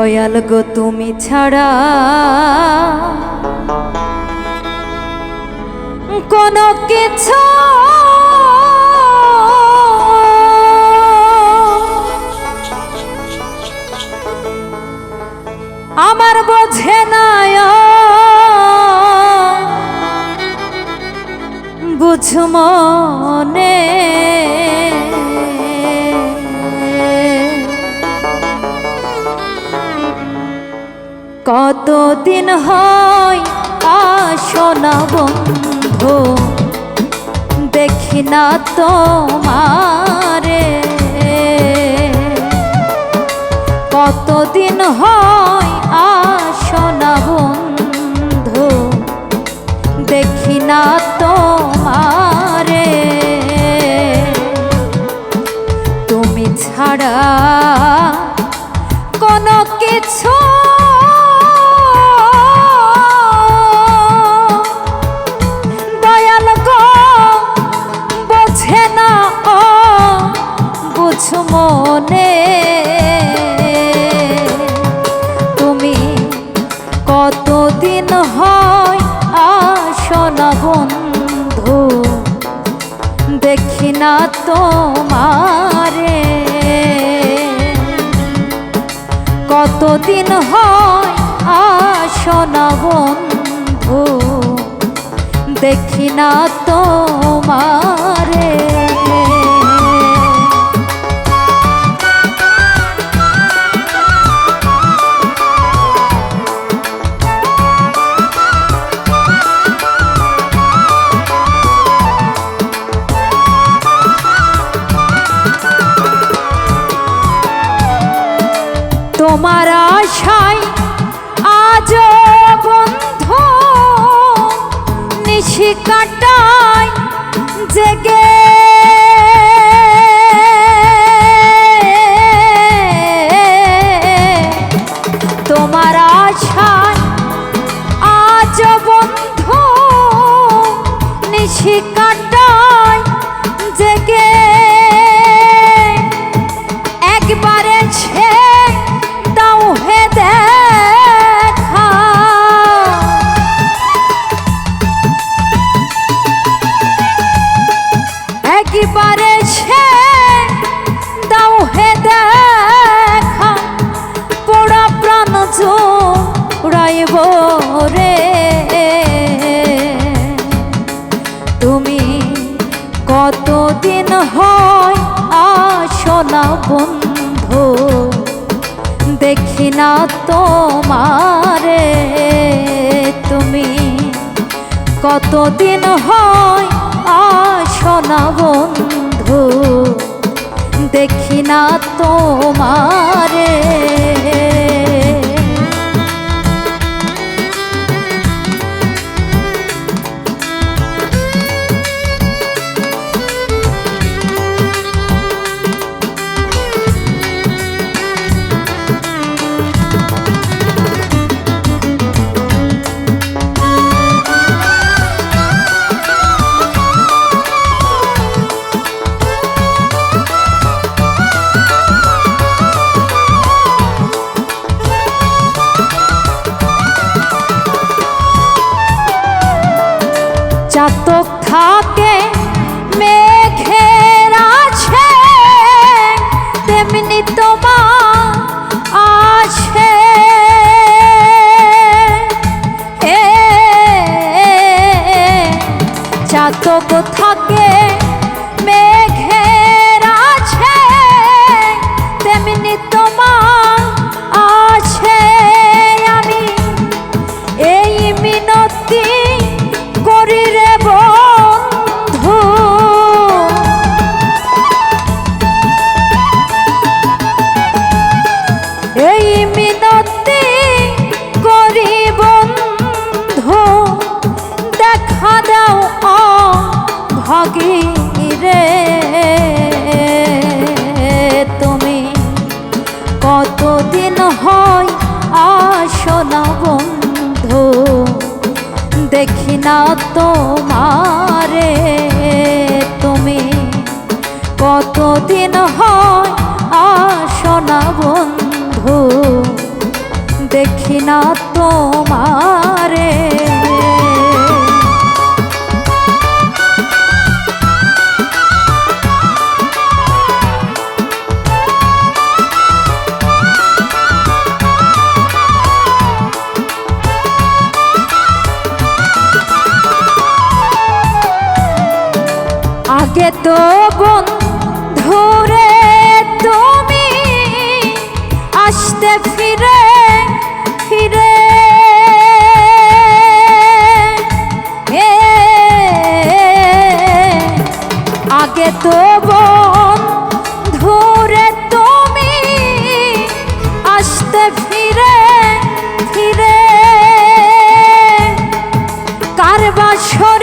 দয়াল গো তুমি ছাড়া কোনো কিছু আমার বোঝে না বুঝ মনে কতদিন হয় আসনা বন্ধু, দেখি না তোমারে। কতদিন হয় আসনা বন্ধু, দেখি না তোমারে। তুমি ছাড়া কোনো কিছু আসনা বন্ধু দেখি না তোমারে। কতদিন হয় আসো না বন্ধু দেখি না তোমারে তোমার আশায় আজ বন্ধ নিশি কাটায় জেগে। তোমার আশায় কতদিন হয় আসনা বন্ধু। দেখি না তোমারে, তুমি কতদিন হয় আসনা বন্ধু। দেখি না তোমারে চাতক থাকে মেঘের আছে তেমনি তোমার আছে চাতক থাকে না তোমারে। তুমি কতদিন হয় আসনা বন্ধু? দেখি না তো বন্ধুরে তুমি আসতে ফিরে ফিরে। আগে তো বন্ধুরে তুমি আসতে ফিরে ফিরে। কার বাসরে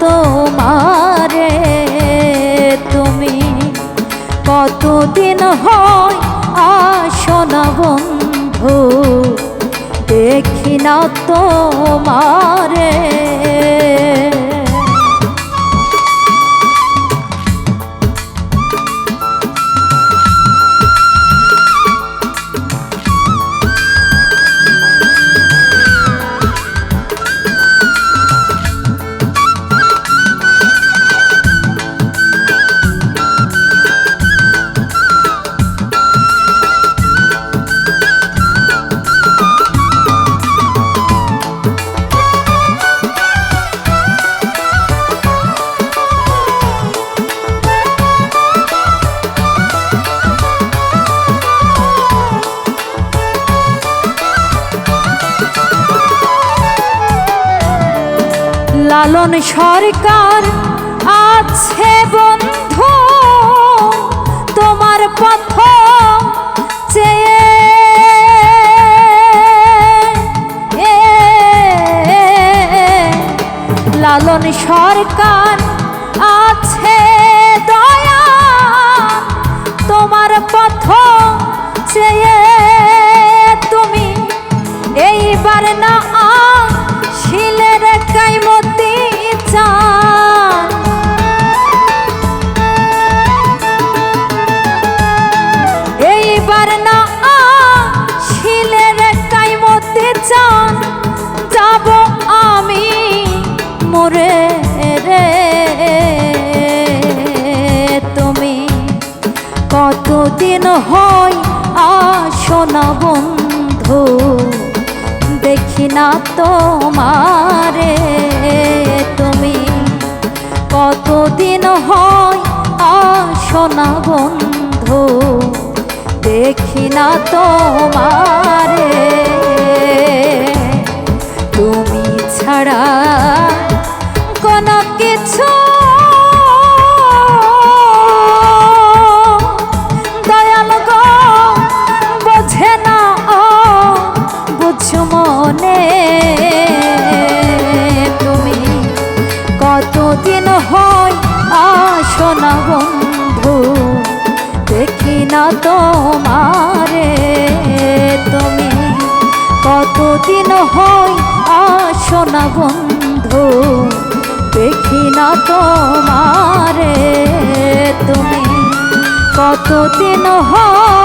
তোমারে তুমি কতদিন হয় আসনা বন্ধু? দেখি না তোমারে। লালন সরকার আছে বন্ধু তোমার পথ চেয়ে লালন সরকার এইবার না চান। যাব আমি মরে রে। তুমি কতদিন হয় আসনা বন্ধু, দেখি না তোমারে। তুমি কতদিন হয় আসনা বন্ধু দেখি না তোমারে। তুমি ছাড়া তোমারে তুমি কতদিন হয় আসনা বন্ধু? দেখি না তোমারে তুমি কতদিন হয়